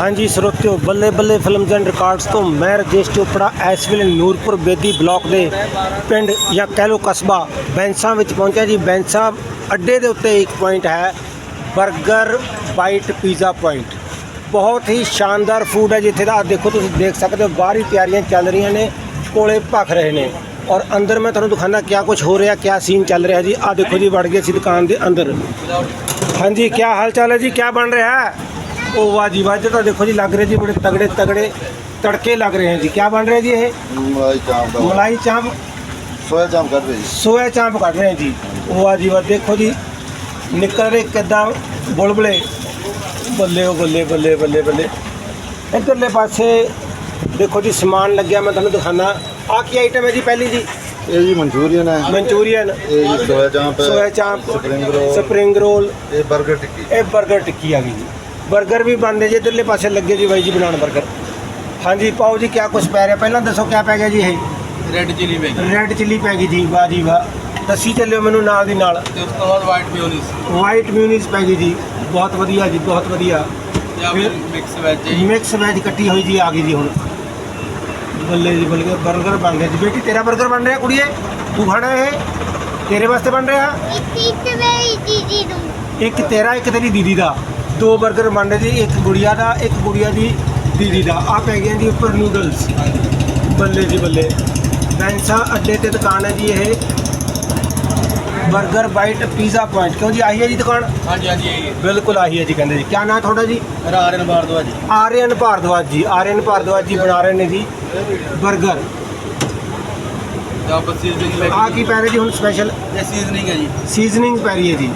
ਹਾਂਜੀ ਸਰੋਤਿਓ ਬੱਲੇ ਬੱਲੇ ਫਿਲਮਜ਼ ਐਂਡ ਰਿਕਾਰਡਸ ਤੋਂ ਮੈਂ ਰਜੇਸ਼ ਚੋਪੜਾ, ਇਸ ਵੇਲੇ ਨੂਰਪੁਰ ਬੇਦੀ ਬਲਾਕ ਦੇ ਪਿੰਡ ਜਾਂ ਕਹਿ ਲਓ ਕਸਬਾ ਬੈਂਸਾ ਵਿੱਚ ਪਹੁੰਚਿਆ ਜੀ। ਬੈਂਸਾ ਅੱਡੇ ਦੇ ਉੱਤੇ ਇੱਕ ਪੁਆਇੰਟ ਹੈ 버ਗਰ ਬਾਈਟ ਪੀਜ਼ਾ ਪੁਆਇੰਟ ਬਹੁਤ ਹੀ ਸ਼ਾਨਦਾਰ ਫੂਡ ਹੈ ਜਿੱਥੇ ਦਾ। ਆਹ ਦੇਖੋ, ਤੁਸੀਂ ਦੇਖ ਸਕਦੇ ਹੋ, ਬਾਹਰੀ ਤਿਆਰੀਆਂ ਚੱਲ ਰਹੀਆਂ ਨੇ, ਕੋਲੇ ਭਖ ਰਹੇ ਨੇ। ਔਰ ਅੰਦਰ ਮੈਂ ਤੁਹਾਨੂੰ ਦਿਖਾਣਾ ਕਿਆ ਕੁਝ ਹੋ ਰਿਹਾ, ਕਿਆ ਸੀਨ ਚੱਲ ਰਿਹਾ ਜੀ। ਆਹ ਦੇਖੋ ਜੀ, ਵੜ ਗਏ ਸੀ ਦੁਕਾਨ ਦੇ ਅੰਦਰ। ਹਾਂਜੀ, ਕਿਆ ਹਾਲ ਚਾਲ ਹੈ ਜੀ? ਕਿਆ ਬਣ ਰਿਹਾ ਹੈ? ਉਹ ਵਾਹ ਜੀ ਵਾਹ ਜੀ ਤਾਂ ਦੇਖੋ ਜੀ ਲੱਗ ਰਹੇ ਜੀ ਬੜੇ ਤਗੜੇ ਤਗੜੇ ਤੜਕੇ ਲੱਗ ਰਹੇ ਹਨ ਜੀ। ਕੀ ਬਣ ਰਿਹਾ ਜੀ ਇਹ? ਮਲਾਈ ਚਾਂਪ ਦਾ। ਮਲਾਈ ਚਾਂਪ? ਸੋਇਆ ਚਾਂਪ ਕਰ ਰਹੀ ਸੋਇਆ ਚਾਂਪ ਕੱਢ ਰਹੇ ਜੀ। ਉਹ ਵਾਹ ਜੀ ਵਾਹ ਦੇਖੋ ਜੀ। ਨਿਕਲ ਰਹੇ ਕਿੱਦਾਂ ਬੁਲਬੁਲੇ? ਬੱਲੇ ਉਹ ਬੱਲੇ ਬੱਲੇ ਬੱਲੇ ਬੱਲੇ। ਇੱਧਰਲੇ ਪਾਸੇ ਦੇਖੋ ਜੀ ਸਮਾਨ ਲੱਗਿਆ ਮੈਂ ਤੁਹਾਨੂੰ ਦਿਖਾਣਾ ਆ ਕੀ ਆਈਟਮ ਹੈ ਜੀ ਪਹਿਲੀ ਜੀ? ਇਹ ਜੀ ਮਨਚੂਰੀਅਨ ਹੈ। ਮਨਚੂਰੀਅਨ। ਇਹ ਜੀ soya chaap soya chaap spring roll. Spring roll. ਇਹ 버ਗਰ ਟਿੱਕੀ। ਇਹ 버ਗਰ ਟਿੱਕੀ ਆ ਗਈ ਜੀ। ਬਰਗਰ ਵੀ ਬਣਦੇ ਜੇ ਇਧਰਲੇ ਪਾਸੇ ਲੱਗੇ ਜੀ ਬਾਈ ਜੀ ਬਣਾਉਣ ਬਰਗਰ। ਹਾਂਜੀ ਪਾਓ ਜੀ ਕਿਆ ਕੁਛ ਪੈ ਰਿਹਾ? ਪਹਿਲਾਂ ਦੱਸੋ ਕਿਆ ਪੈ ਗਿਆ ਜੀ ਇਹ? ਰੈੱਡ ਚਿਲੀ ਪੈ ਗਈ। ਰੈੱਡ ਚਿੱਲੀ ਪੈ ਗਈ ਜੀ ਵਾਹ ਜੀ ਵਾਹ। ਦੱਸੀ ਚੱਲਿਓ ਮੈਨੂੰ ਨਾਲ ਦੀ ਨਾਲ। ਤੇ ਉਸ ਤੋਂ ਬਾਅਦ ਵਾਈਟ ਮਿਊਨੀਸ ਵਾਈਟ ਮਿਊਨੀਸ ਪੈ ਗਈ ਜੀ ਬਹੁਤ ਵਧੀਆ ਜੀ ਬਹੁਤ ਵਧੀਆ। ਜੀ। ਮਿਕਸ ਵੈਜ ਕੱਟੀ ਹੋਈ ਜੀ ਆ ਗਈ ਜੀ ਹੁਣ। ਬੱਲੇ ਜੀ ਬੱਲੇ 버ਗਰ ਬਣ ਗਿਆ ਜੀ। ਬੇਟੀ ਤੇਰਾ ਬਰਗਰ ਬਣ ਰਿਹਾ ਕੁੜੀਏ? ਤੂੰ ਖੜਾ ਇਹ? ਤੇਰੇ ਵਾਸਤੇ ਬਣ ਰਿਹਾ? ਇੱਕ ਤੇਰਾ ਇੱਕ ਤੇਰੀ ਦੀਦੀ ਦਾ। ਦੋ 버ਗਰ ਬਣਨੇ ਜੀ ਇੱਕ ਗੁੜੀਆ ਦਾ ਇੱਕ ਗੁੜੀਆ ਦੀ ਦੀਦੀ ਦਾ। ਆ ਪੈ ਗਈਆਂ ਜੀ ਉੱਪਰ ਨੂਡਲਸ ਬੱਲੇ ਜੀ ਬੱਲੇ। ਬੈਂਸਾ ਅੱਡੇ ਤੇ ਦੁਕਾਨ ਹੈ ਜੀ ਇਹ। 버ਗਰ ਬਾਈਟ ਪੀਜ਼ਾ ਪੁਆਇੰਟ। ਕਿਉਂ ਜੀ? ਆਹੀ ਹੈ ਜੀ ਦੁਕਾਨ? ਹਾਂਜੀ ਹਾਂਜੀ ਇਹੀ ਹੈ। ਬਿਲਕੁਲ ਆਹੀ ਹੈ ਜੀ ਕਹਿੰਦੇ ਜੀ। ਕਿਆ ਨਾਮ ਤੁਹਾਡਾ ਜੀ? ਆਰਨ ਭਾਰਦਵਾਜ ਜੀ। ਆਰਐਨ ਭਾਰਦਵਾਜ ਜੀ। ਆਰਐਨ ਭਾਰਦਵਾਜ ਜੀ ਬਣਾ ਰਹੇ ਨੇ ਜੀ 버ਗਰ ਦਾ ਬਸੀ ਆ ਕੀ ਪੈ ਰਿਹਾ ਜੀ ਹੁਣ ਸਪੈਸ਼ਲ ਇਹ ਸੀਜ਼ਨਿੰਗ ਹੈ ਜੀ। ਸੀਜ਼ਨਿੰਗ ਪੈ ਰਹੀ ਹੈ ਜੀ।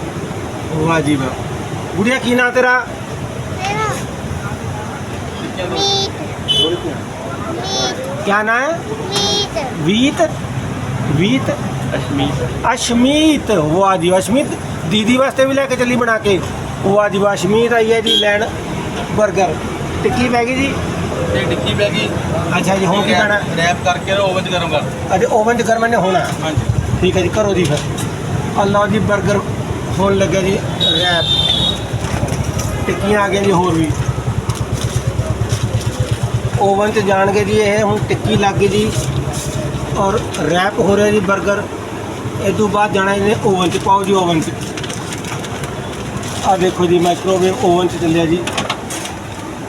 ਵਾਹ ਜੀ ਵਾਹ। ਗੁੜੀਆ ਕੀ ਨਾਂ ਤੇਰਾ? ਮੀਟ ਕੀ ਨਾਂ ਹੈ? ਮੀਟ ਵੀਤ ਵੀਤ ਅਸ਼ਮੀਤ। ਅਸ਼ਮੀਤ। ਵਾਹ ਜੀ ਅਸ਼ਮੀਤ। ਦੀਦੀ ਵਾਸਤੇ ਵੀ ਲੈ ਕੇ ਚੱਲੀ ਬਣਾ ਕੇ। ਵਾਹ ਜੀ ਵਾਹ ਅਸ਼ਮੀਤ ਆਈ ਹੈ ਜੀ ਲੈਣ 버ਗਰ ਟਿੱਕੀ ਪੈ ਗਈ ਜੀ? ਇਹ ਟਿੱਕੀ ਪੈਗੀ ਅੱਛਾ ਜੀ ਹੁਣ ਕੀ ਪੈਣਾ? ਰੈਪ ਕਰਕੇ ਓਵਨ 'ਚ ਗਰਮ ਕਰ। ਅਜੇ ਓਵਨ 'ਚ ਗਰਮ ਨੇ ਹੋਣਾ। ਹਾਂਜੀ। ਠੀਕ ਹੈ ਜੀ ਕਰੋ ਜੀ ਫਿਰ। ਅੱਲਾ ਜੀ 버ਗਰ ਹੋਣ ਲੱਗਿਆ ਜੀ ਰੈਪ। ਟਿੱਕੀਆਂ ਆ ਗਈਆਂ ਜੀ ਹੋਰ ਵੀ। ਓਵਨ 'ਚ ਜਾਣਗੇ ਜੀ ਇਹ ਹੁਣ ਟਿੱਕੀ ਲੱਗ ਗਈ ਜੀ ਔਰ ਰੈਪ ਹੋ ਰਿਹਾ ਜੀ 버ਗਰ ਇਹ ਤੋਂ ਬਾਅਦ ਜਾਣਾ ਇਹਨੇ ਓਵਨ 'ਚ ਪਾਓ ਜੀ ਓਵਨ 'ਚ। ਆ ਦੇਖੋ ਜੀ ਮਾਈਕ੍ਰੋਵੇਵ ਓਵਨ 'ਚ ਚੱਲਿਆ ਜੀ।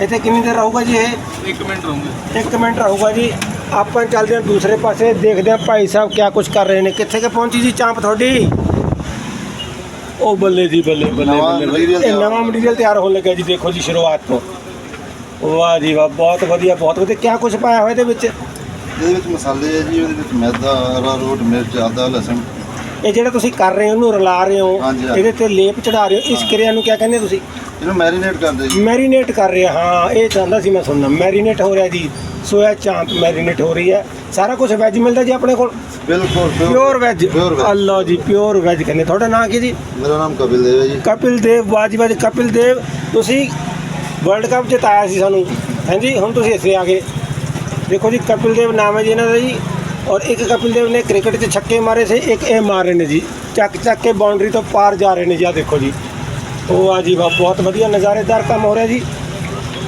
ਇੱਥੇ ਕਿੰਨੀ ਦੇਰ ਰਹੂਗਾ ਜੀ ਇਹ? 1 ਮਿੰਟ ਰਹੂੰਗੇ। ਇੱਕ ਮਿੰਟ ਰਹੂਗਾ ਜੀ। ਆਪਾਂ ਚੱਲਦੇ ਹਾਂ ਦੂਸਰੇ ਪਾਸੇ ਦੇਖਦੇ ਹਾਂ ਭਾਈ ਸਾਹਿਬ ਕਿਆ ਕੁਝ ਕਰ ਰਹੇ ਨੇ। ਕਿੱਥੇ ਕਿ ਪਹੁੰਚੀ ਜੀ ਚਾਂਪ ਤੁਹਾਡੀ? ਉਹ ਬੱਲੇ ਜੀ ਬੱਲੇ ਬੱਲੇ ਨਵਾਂ ਬੱਲੇ, ਬੱਲੇ। material ਇਹ ਤਿਆਰ ਨਵਾਂ ਮਟੀਰੀਅਲ ਤਿਆਰ ਹੋਣ ਲੱਗਾ ਜੀ ਦੇਖੋ ਜੀ ਸ਼ੁਰੂਆਤ ਤੋਂ। ਵਾਹ ਜੀ ਵਾਹ ਬਹੁਤ ਵਧੀਆ ਬਹੁਤ ਵਧੀਆ। ਕਿਆ ਕੁਝ ਪਾਇਆ ਹੋਇਆ ਇਹਦੇ ਵਿੱਚ? ਇਹਦੇ ਵਿੱਚ ਮਸਾਲੇ ਹੈ ਜੀ ਉਹਦੇ ਵਿੱਚ ਮੈਦਾ ਅਰਾਰੋਟ ਮਿਰਚ ਆਦਾ ਲਸਣ। ਇਹ ਜਿਹੜਾ ਤੁਸੀਂ ਕਰ ਰਹੇ ਹੋ ਉਹਨੂੰ ਰਲਾ ਰਹੇ ਹੋ ਹਾਂਜੀ, ਹਾਂਜੀ। ਇਹਦੇ ਤੇ ਲੇਪ ਚੜਾ ਰਹੇ ਹੋ। ਇਸ ਕਿਰਿਆ ਨੂੰ ਕਿਆ ਕਹਿੰਦੇ ਤੁਸੀਂ? ਇਹਨੂੰ ਮੈਰੀਨੇਟ ਕਰਦੇ ਜੀ। ਮੈਰੀਨੇਟ ਕਰ ਰਹੇ ਹਾਂ ਇਹ ਚਾਹੁੰਦਾ ਸੀ ਮੈਂ ਸੁਣਨਾ। ਮੈਰੀਨੇਟ ਹੋ ਰਿਹਾ ਜੀ। ਸੋਇਆ ਚਾਂਪ ਮੈਰੀਨੇਟ ਹੋ ਰਹੀ ਹੈ। ਸਾਰਾ ਕੁਝ ਵੈਜ ਮਿਲਦਾ ਜੀ ਆਪਣੇ ਕੋਲ? ਬਿਲਕੁਲ ਪਿਓਰ ਵੈਜ ਪਿਓਰ ਵੈਜ ਅੱਲਾ ਜੀ ਪਿਓਰ ਵੈਜ ਕਹਿੰਦੇ। ਤੁਹਾਡਾ ਨਾਮ ਕੀ ਜੀ? ਮੇਰਾ ਨਾਮ ਕਪਿਲ ਦੇਵ ਹੈ ਜੀ। ਕਪਿਲ ਦੇਵ ਵਾਜੀਵਾਜ ਕਪਿਲ ਦੇਵ ਤੁਸੀਂ ਵਰਲਡ ਕੱਪ ਜਿਤਾਇਆ ਸੀ ਸਾਨੂੰ। ਹਾਂਜੀ ਹੁਣ ਤੁਸੀਂ ਇੱਥੇ ਆ ਗਏ। ਦੇਖੋ ਜੀ ਕਪਿਲ ਦੇਵ ਨਾਮ ਹੈ ਜੀ ਇਹਨਾਂ ਦਾ ਜੀ। ਔਰ ਇੱਕ ਕਪਿਲ ਦੇਵ ਨੇ ਕ੍ਰਿਕਟ 'ਚ ਛੱਕੇ ਮਾਰੇ ਸੀ ਇੱਕ ਇਹ ਮਾਰ ਰਹੇ ਨੇ ਜੀ। ਚੱਕ ਚੱਕ ਕੇ ਬਾਉਂਡਰੀ ਤੋਂ ਪਾਰ ਜਾ ਰਹੇ ਨੇ ਜੀ ਆ ਦੇਖੋ ਜੀ। ਉਹ ਆ ਜੀ ਬਹੁਤ ਵਧੀਆ ਨਜ਼ਾਰੇਦਾਰ ਕੰਮ ਹੋ ਰਿਹਾ ਜੀ।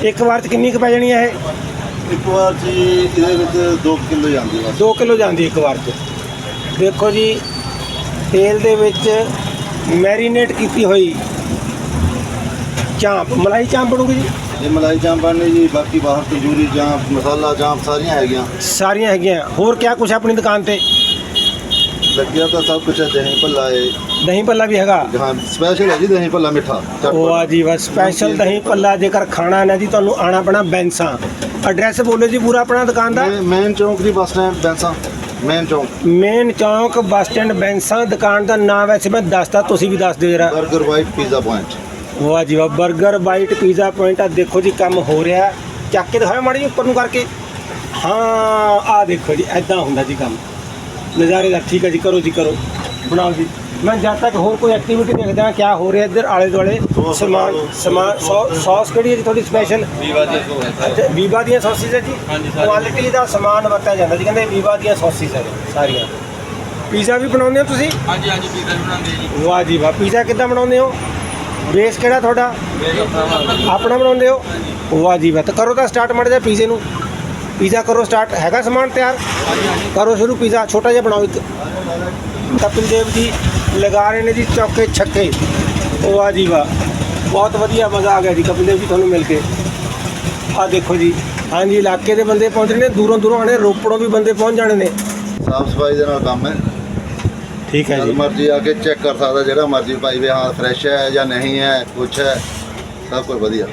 ਇੱਕ ਵਾਰ 'ਚ ਕਿੰਨੀ ਕੁ ਪੈ ਜਾਣੀ ਹੈ ਇਹ? ਇੱਕ ਵਾਰ ਜੀ ਇਹਦੇ ਵਿੱਚ 2 ਕਿਲੋ ਜਾਂਦੀ ਬਸ। 2 ਕਿਲੋ ਜਾਂਦੀ ਇੱਕ ਵਾਰ 'ਚ। ਦੇਖੋ ਜੀ ਤੇਲ ਦੇ ਵਿੱਚ ਮੈਰੀਨੇਟ ਕੀਤੀ ਹੋਈ ਚਾਂਪ ਮਲਾਈ ਚਾਂਪ ਬਣੂਗੀ ਜੀ? ਇਹ ਮਲਾਈ ਚਾਂਪ ਬਣਨੀ ਜੀ ਬਾਕੀ ਬਾਹਰ ਤੰਦੂਰੀ ਚਾਂਪ ਮਸਾਲਾ ਚਾਂਪ ਸਾਰੀਆਂ ਹੈਗੀਆਂ। ਸਾਰੀਆਂ ਹੈਗੀਆਂ। ਹੋਰ ਕਿਆ ਕੁਛ ਆਪਣੀ ਦੁਕਾਨ ਤੇ? ਲੱਗਿਆ ਤਾਂ ਸਭ ਕੁਝ ਹੈ ਦਹੀਂ ਭੱਲਾ ਹੈ ਦਹੀਂ ਭੱਲਾ ਵੀ ਹੈਗਾ? ਹਾਂ ਸਪੈਸ਼ਲ ਹੈ ਜੀ ਦਹੀਂ ਭੱਲਾ ਮਿੱਠਾ ਉਹ ਆ ਜੀ ਬਸ ਸਪੈਸ਼ਲ ਦਹੀਂ ਭੱਲਾ ਜੇਕਰ ਖਾਣਾ ਹੈ ਨਾ ਜੀ ਤੁਹਾਨੂੰ ਆਣਾ ਪੈਣਾ ਬੈਂਸਾਂ। ਐਡਰੈਸ ਬੋਲੋ ਜੀ ਪੂਰਾ ਆਪਣਾ ਦੁਕਾਨ ਦਾ? ਮੇਨ ਚੌਂਕ ਦੀ ਬੱਸ ਸਟੈਂਡ ਬੈਂਸਾ। ਮੇਨ ਚੌਂਕ। ਮੇਨ ਚੌਂਕ ਬੱਸ ਸਟੈਂਡ ਬੈਂਸਾਂ ਦੁਕਾਨ ਦਾ ਨਾਮ ਵੈਸੇ ਮੈਂ ਦੱਸਦਾ ਤੁਸੀਂ ਵੀ ਦੱਸ ਦਿਓ ਜਰਾ। 버ਗਰ ਵਾਈਟ ਪੀਜ਼ਾ ਪੁਆਇੰਟ ਵਾਹ ਜੀ ਵਾਹ 버ਗਰ ਬਾਈਟ ਪੀਜ਼ਾ ਪੁਆਇੰਟ ਆ। ਦੇਖੋ ਜੀ ਕੰਮ ਹੋ ਰਿਹਾ। ਚੱਕ ਕੇ ਦਿਖਾਓ ਮਾੜੀ ਜਿਹੀ ਉੱਪਰ ਨੂੰ ਕਰਕੇ। ਹਾਂ ਆ ਦੇਖੋ ਜੀ ਐਦਾਂ ਹੁੰਦਾ ਜੀ ਕੰਮ। ਨਜ਼ਾਰੇ ਦਾ ਠੀਕ ਹੈ ਜੀ ਕਰੋ ਜੀ ਕਰੋ। ਬਣਾਓ ਜੀ। ਮੈਂ ਜਦ ਤੱਕ ਹੋਰ ਕੋਈ ਐਕਟੀਵਿਟੀ ਦੇਖਦਾ ਹਾਂ ਕਿਆ ਹੋ ਰਿਹਾ ਇੱਧਰ ਆਲੇ ਦੁਆਲੇ। ਸੌਸ ਸਮਾਨ। ਸਮਾਨ ਸੌਸ ਕਿਹੜੀ ਹੈ ਜੀ ਤੁਹਾਡੀ ਸਪੈਸ਼ਲ ਵੀਵਾ ਜੀ ਸੋ ਹੈ। ਅੱਛਾ ਵੀਵਾ ਦੀਆਂ ਸੌਸਿਸ ਹੈ ਜੀ। ਕੁਆਲਿਟੀ ਦਾ ਸਮਾਨ ਵਰਤਿਆ ਜਾਂਦਾ ਜੀ। ਕਹਿੰਦੇ ਵੀਵਾ ਦੀਆਂ ਸੌਸਿਸ ਹੈ ਸਾਰੀਆਂ। ਪੀਜ਼ਾ ਵੀ ਬਣਾਉਂਦੇ ਹੋ ਤੁਸੀਂ? ਹਾਂਜੀ ਹਾਂਜੀ ਪੀਜ਼ਾ ਬਣਾਉਂਦੇ ਜੀ। ਵਾਹ ਜੀ ਵਾਹ। ਪੀਜ਼ਾ ਕਿੱਦਾਂ ਬਣਾਉਂਦੇ ਹੋ? ਬੇਸ ਕਿਹੜਾ ਤੁਹਾਡਾ? ਆਪਣਾ ਬਣਾਉਂਦੇ ਹੋ? ਵਾਹ ਜੀ ਵਾਹ, ਤਾਂ ਕਰੋ ਤਾਂ ਸਟਾਰਟ ਮੜ ਜਾ ਪੀਜ਼ੇ ਨੂੰ। ਪੀਜ਼ਾ ਕਰੋ ਸਟਾਰਟ ਹੈਗਾ ਸਮਾਨ ਤਿਆਰ? ਕਰੋ ਸ਼ੁਰੂ ਪੀਜ਼ਾ ਛੋਟਾ ਜਿਹਾ ਬਣਾਓ ਇੱਕ। ਕਪਿਲ ਦੇਵ ਜੀ ਲਗਾ ਰਹੇ ਨੇ ਜੀ ਚੌਕੇ ਛੱਕੇ। ਵਾਹ ਜੀ ਵਾਹ, ਬਹੁਤ ਵਧੀਆ ਮਜ਼ਾ ਆ ਗਿਆ ਜੀ ਕਪਿਲ ਦੇਵ ਜੀ ਤੁਹਾਨੂੰ ਮਿਲ ਕੇ। ਆਹ ਦੇਖੋ ਜੀ, ਹਾਂਜੀ, ਇਲਾਕੇ ਦੇ ਬੰਦੇ ਪਹੁੰਚ ਰਹੇ ਨੇ, ਦੂਰੋਂ ਦੂਰੋਂ ਆਣੇ ਰੋਪੜੋਂ ਵੀ ਬੰਦੇ ਪਹੁੰਚ ਜਾਣੇ ਨੇ। ਸਾਫ਼ ਸਫ਼ਾਈ ਦੇ ਨਾਲ ਕੰਮ ਹੈ। ਠੀਕ ਹੈ ਜਦ ਜੀ। ਮਰਜ਼ੀ ਆ ਕੇ ਚੈੱਕ ਕਰ ਸਕਦਾ ਜਿਹੜਾ ਮਰਜ਼ੀ ਭਾਈ ਵੀ ਹਾਂ ਫਰੈਸ਼ ਹੈ ਜਾਂ ਨਹੀਂ ਹੈ ਕੁਛ ਹੈ ਸਭ ਕੁਝ ਵਧੀਆ।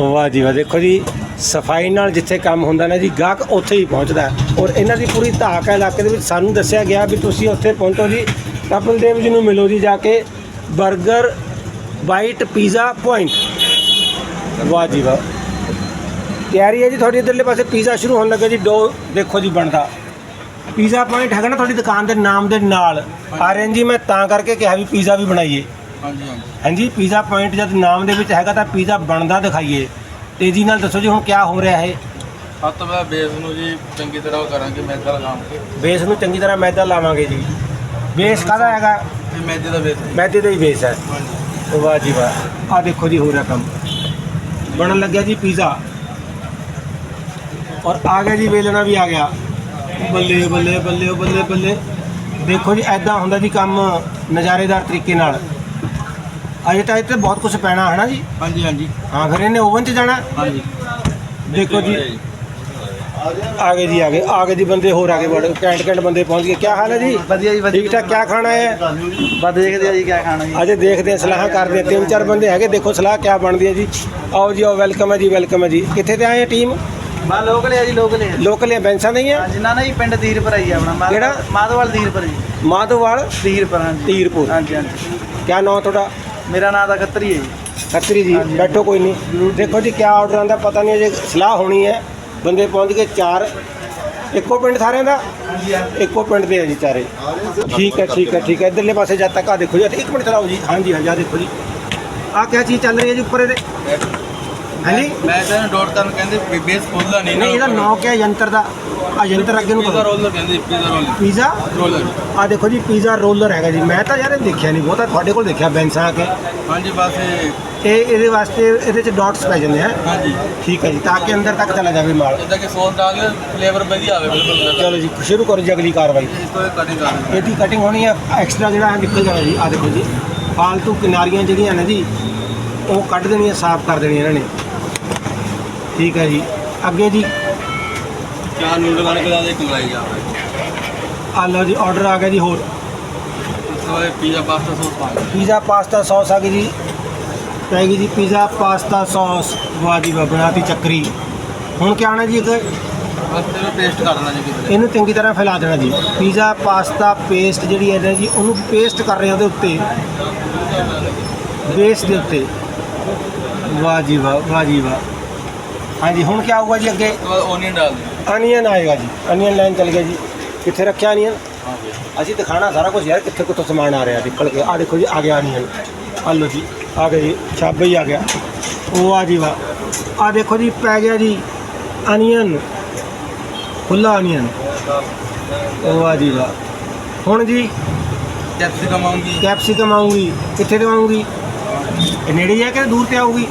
ਵਾਹ ਜੀ ਵਾਹ ਦੇਖੋ ਜੀ ਸਫ਼ਾਈ ਨਾਲ ਜਿੱਥੇ ਕੰਮ ਹੁੰਦਾ ਨਾ ਜੀ ਗਾਹਕ ਉੱਥੇ ਹੀ ਪਹੁੰਚਦਾ ਹੈ। ਔਰ ਇਹਨਾਂ ਦੀ ਪੂਰੀ ਧਾਕ ਹੈ ਇਲਾਕੇ ਦੇ ਵਿੱਚ। ਸਾਨੂੰ ਦੱਸਿਆ ਗਿਆ ਵੀ ਤੁਸੀਂ ਉੱਥੇ ਪਹੁੰਚੋ ਜੀ ਕਪਿਲ ਦੇਵ ਜੀ ਨੂੰ ਮਿਲੋ ਜੀ ਜਾ ਕੇ 버ਗਰ ਵਾਈਟ ਪੀਜ਼ਾ ਪੁਆਇੰਟ ਵਾਹ ਜੀ ਵਾਹ। ਤਿਆਰੀ ਹੈ ਜੀ ਤੁਹਾਡੀ ਇਧਰਲੇ ਪਾਸੇ ਪੀਜ਼ਾ ਸ਼ੁਰੂ ਹੋਣ ਲੱਗਾ ਜੀ ਡੋ ਦੇਖੋ ਜੀ ਬਣਦਾ। ਪੀਜ਼ਾ ਪੁਆਇੰਟ ਹੈਗਾ ਨਾ ਤੁਹਾਡੀ ਦੁਕਾਨ ਦੇ ਨਾਮ ਦੇ ਨਾਲ। ਆਰਿਅਨ ਜੀ ਮੈਂ ਤਾਂ ਕਰਕੇ ਕਿਹਾ ਵੀ ਪੀਜ਼ਾ ਵੀ ਬਣਾਈਏ। ਹਾਂਜੀ ਹਾਂਜੀ। ਹਾਂਜੀ ਪੀਜ਼ਾ ਪੁਆਇੰਟ ਜਦ ਨਾਮ ਦੇ ਵਿੱਚ ਹੈਗਾ ਤਾਂ ਪੀਜ਼ਾ ਬਣਦਾ ਦਿਖਾਈਏ। ਤੇਜ਼ੀ ਨਾਲ ਦੱਸੋ ਜੀ ਹੁਣ ਕੀ ਹੋ ਰਿਹਾ ਹੈ ਹੱਥ ਮੈਂ ਬੇਸ ਨੂੰ ਜੀ ਚੰਗੀ ਤਰ੍ਹਾਂ ਉਹ ਕਰਾਂਗੇ ਮੈਦਾ ਲਗਾਉਂ ਕੇ ਬੇਸ ਨੂੰ ਚੰਗੀ ਤਰ੍ਹਾਂ ਮੈਦਾ ਲਾਵਾਂਗੇ ਜੀ। ਬੇਸ ਕਾਹਦਾ ਹੈਗਾ? ਇਹ ਮੈਦੇ ਦਾ ਬੇਸ ਹੈ। ਮੈਦੇ ਦਾ ਹੀ ਬੇਸ ਹੈ। ਹਾਂਜੀ। ਵਾਹ ਜੀ ਵਾਹ। ਆ ਦੇਖੋ ਜੀ ਹੋ ਰਿਹਾ ਕੰਮ। ਬਣਨ ਲੱਗਿਆ ਜੀ ਪੀਜ਼ਾ। ਔਰ ਆ ਗਿਆ ਜੀ ਵੇਲਣਾ ਵੀ ਆ ਗਿਆ। ਬੱਲੇ ਬੱਲੇ ਬੱਲੇ ਬੱਲੇ ਬੱਲੇ। ਦੇਖੋ ਜੀ ਐਦਾਂ ਹੁੰਦਾ ਜੀ ਕੰਮ ਨਜ਼ਾਰੇਦਾਰ ਤਰੀਕੇ ਨਾਲ। ਅਜੇ ਤਾਂ ਇੱਥੇ ਬਹੁਤ ਕੁਝ ਪੈਣਾ ਹੈ ਨਾ ਜੀ? ਹਾਂਜੀ ਹਾਂਜੀ। ਹਾਂ ਫਿਰ ਇਹਨੇ ਓਵਨ 'ਚ ਜਾਣਾ? ਹਾਂਜੀ। ਦੇਖੋ ਜੀ। ਆ ਗਏ ਜੀ ਆ ਗਏ। ਆ ਗਏ ਜੀ ਬੰਦੇ ਹੋਰ ਆ ਗਏ। ਬੜੇ ਘੈਂਟ ਘੈਂਟ ਬੰਦੇ ਪਹੁੰਚ ਗਏ। ਕੀ ਹਾਲ ਹੈ ਜੀ? ਵਧੀਆ ਜੀ ਵਧੀਆ। ਠੀਕ ਠਾਕ ਕੀ ਖਾਣਾ ਹੈ? ਬਸ ਦੇਖਦੇ ਆ ਜੀ ਕੀ ਖਾਣਾ ਜੀ। ਅਜੇ ਦੇਖਦੇ ਹਾਂ ਸਲਾਹਾਂ ਕਰਦੇ ਹਾਂ। ਤਿੰਨ ਚਾਰ ਬੰਦੇ ਹੈਗੇ ਦੇਖੋ ਸਲਾਹ ਕਿਆ ਬਣਦੀ ਹੈ ਜੀ। ਆਓ ਜੀ ਆਓ ਵੈਲਕਮ ਹੈ ਜੀ ਵੈਲਕਮ ਹੈ ਜੀ। ਕਿੱਥੇ ਤੇ ਆਏ ਟੀਮ ਬਾ ਲੋਕਲ ਹੈ ਜੀ ਲੋਕਲ ਹੈ ਲੋਕਲ ਹੈ ਬੈਂਸਾਂ ਨਹੀਂ ਹੈ ਜਿੰਨਾ ਨਾ ਜੀ ਪਿੰਡ ਧੀਰਪੁਰ ਆਈ ਆਪਣਾ ਮਾਧ- ਕਿਹੜਾ? ਮਾਧੋਵਾਲ ਧੀਰਪੁਰ ਜੀ। ਮਾਧੋਵਾਲ? ਧੀਰਪੁਰ ਹਾਂਜੀ। ਧੀਰਪੁਰ। ਹਾਂਜੀ ਹਾਂਜੀ। ਕਿਆ ਨਾਮ ਤੁਹਾਡਾ? ਮੇਰਾ ਨਾਮ ਤਾਂ ਖੱਤਰੀ ਹੈ ਜੀ। ਖੱਤਰੀ ਜੀ ਹਾਂਜੀ। ਬੈਠੋ ਕੋਈ ਨਹੀਂ। ਦੇਖੋ ਜੀ ਕਿਆ ਆਰਡਰ ਆਂਦਾ ਪਤਾ ਨਹੀਂ ਅਜੇ ਸਲਾਹ ਹੋਣੀ ਹੈ। ਬੰਦੇ ਪਹੁੰਚ ਗਏ ਚਾਰ। ਇੱਕੋ ਪਿੰਡ ਸਾਰਿਆਂ ਦਾ? ਇੱਕੋ ਪਿੰਡ ਦੇ ਆ ਜੀ ਚਾਰੇ। ਠੀਕ ਹੈ ਠੀਕ ਹੈ ਠੀਕ ਹੈ। ਇਧਰਲੇ ਪਾਸੇ ਜਦ ਤੱਕ ਆ ਦੇਖੋ ਜੀ ਇੱਕ ਮਿੰਟ ਚਲਾਓ ਜੀ। ਹਾਂਜੀ ਹਾਂਜੀ ਆ ਦੇਖੋ ਜੀ। ਆ ਕਿਆ ਚੀਜ਼ ਚੱਲ ਰਹੀ ਹੈ ਜੀ ਉੱਪਰ ਇਹਦੇ? ਹਾਂਜੀ? ਮੈਂ ਤਾਂ ਡੋਟ ਕਰਨ ਕਹਿੰਦੇ ਵੀ ਬੇਸ ਖੋਲਦਾ ਨਹੀਂ ਨਹੀਂ ਇਹਦਾ ਨਾਂ ਕਿਆ ਯੰਤਰ ਦਾ। ਆ ਯੰਤਰ ਅੱਗੇ ਨੂੰ ਪੀਜ਼ਾ ਕਰੋ ਰੋਲਰ ਕਹਿੰਦੇ ਪੀਜ਼ਾ ਰੋਲਰ ਪੀਜ਼ਾ? ਰੋਲਰ ਆ ਦੇਖੋ ਜੀ ਪੀਜ਼ਾ ਰੋਲਰ ਹੈਗਾ ਜੀ। ਮੈਂ ਤਾਂ ਯਾਰ ਇਹ ਦੇਖਿਆ ਨਹੀਂ ਬਹੁਤਾ ਤੁਹਾਡੇ ਕੋਲ ਦੇਖਿਆ ਬੈਂਸਾਂ ਆ ਕੇ। ਹਾਂਜੀ ਬਸ ਇਹ ਇਹ ਇਹਦੇ ਵਾਸਤੇ ਇਹਦੇ ਚ ਡਾਟਸ ਪੈ ਜਾਂਦੇ ਆ। ਹਾਂਜੀ। ਠੀਕ ਹੈ ਜੀ ਤਾਂ ਕਿ ਅੰਦਰ ਤੱਕ ਚਲਾ ਜਾਵੇ ਮਾਲ। ਜਿੱਦਾਂ ਕਿ ਸੌਸ ਡਾਲ ਕੇ ਫਲੇਵਰ ਵਧੀਆ ਆਵੇ ਬਿਲਕੁਲ ਚਲੋ ਜੀ ਸ਼ੁਰੂ ਕਰੋ ਜੀ ਅਗਲੀ ਕਾਰਵਾਈ। ਇਸ ਤੋਂ ਕਟਿੰਗ ਕਰ ਇਹਦੀ ਕਟਿੰਗ ਹੋਣੀ ਹੈ ਐਕਸਟਰਾ ਜਿਹੜਾ ਹੈ ਨਿਕਲ ਜਾਣਾ ਜੀ ਆ ਦੇਖੋ ਜੀ। ਫਾਲਤੂ ਕਿਨਾਰੀਆਂ ਜਿਹੜੀਆਂ ਨੇ ਜੀ ਉਹ ਕੱਢ ਦੇਣੀਆਂ ਸਾਫ਼ ਕਰ ਦੇਣੀਆਂ ਇਹਨਾਂ ਨੇ। ਠੀਕ ਹੈ ਜੀ। ਅੱਗੇ ਜੀ। ਚਾਰ ਨੂਡਲ ਵਾਲੇ ਕੋਲ ਇੱਕ ਮਲਾਈ ਜਾ ਆ ਲਓ ਜੀ ਆਰਡਰ ਆ ਗਿਆ ਜੀ ਹੋਰ। ਪੀਜ਼ਾ ਪਾਸਤਾ ਸੌਸ ਪਾ ਦਿਓ। ਪੀਜ਼ਾ ਪਾਸਤਾ ਸੌਸ ਆ ਗਈ ਜੀ। ਪੈ ਗਈ ਜੀ ਪੀਜ਼ਾ ਪਾਸਤਾ ਸੌਸ ਵਾਹ ਜੀ ਵਾਹ ਬਣਾਤੀ ਚੱਕਰੀ। ਹੁਣ ਕੀ ਆਣਾ ਜੀ ਇੱਕ ਬਸ ਤੇ ਪੇਸਟ ਕਰ ਦੇਣਾ ਜੀ ਕਿਤੇ। ਇਹਨੂੰ ਚੰਗੀ ਤਰ੍ਹਾਂ ਫੈਲਾ ਦੇਣਾ ਜੀ। ਪੀਜ਼ਾ ਪਾਸਤਾ ਪੇਸਟ ਜਿਹੜੀ ਹੈ ਨਾ ਜੀ ਉਹਨੂੰ ਪੇਸਟ ਕਰ ਰਹੇ ਹਾਂ ਉਹਦੇ ਉੱਤੇ। ਬੇਸ ਦੇ ਉੱਤੇ। ਵਾਹ ਜੀ ਵਾਹ ਵਾਹ ਜੀ ਵਾਹ। ਹਾਂਜੀ ਹੁਣ ਕੀ ਆਊਗਾ ਜੀ ਅੱਗੇ? ਓਨੀਅਨ ਡਾਲ ਦਿਓ। ਅਨੀਅਨ ਆਏਗਾ ਜੀ। ਅਨੀਅਨ ਲਾਈਨ ਚੱਲ ਗਿਆ ਜੀ। ਕਿੱਥੇ ਰੱਖਿਆ ਅਨੀਅਨ ਹਾਂਜੀ। ਅਸੀਂ ਦਿਖਾਣਾ ਸਾਰਾ ਕੁਝ ਯਾਰ ਕਿੱਥੇ ਕਿੱਥੋਂ ਸਮਾਨ ਆ ਰਿਹਾ ਨਿਕਲ ਕੇ। ਆ ਦੇਖੋ ਜੀ ਆ ਗਿਆ ਅਨੀਅਨ ਆ ਲਓ ਜੀ ਆ ਗਿਆ ਜੀ ਛਾਬੇ ਹੀ ਆ ਗਿਆ। ਉਹ ਆ ਜੀ ਵਾਹ। ਆ ਦੇਖੋ ਜੀ ਪੈ ਗਿਆ ਜੀ ਅਨੀਅਨ ਖੁੱਲਾ ਅਨੀਅਨ ਉਹ ਆ ਜੀ ਵਾਹ। ਹੁਣ ਜੀ ਕੈਪਸਿਕਮ ਆਉਂਗੀ ਕੈਪਸਿਕਮ ਆਊਗੀ। ਕਿੱਥੇ ਤੋਂ ਆਊਗੀ? ਇਹ ਨੇੜੇ ਹੈ ਕਿ ਦੂਰ ਤੇ ਆਊਗੀ?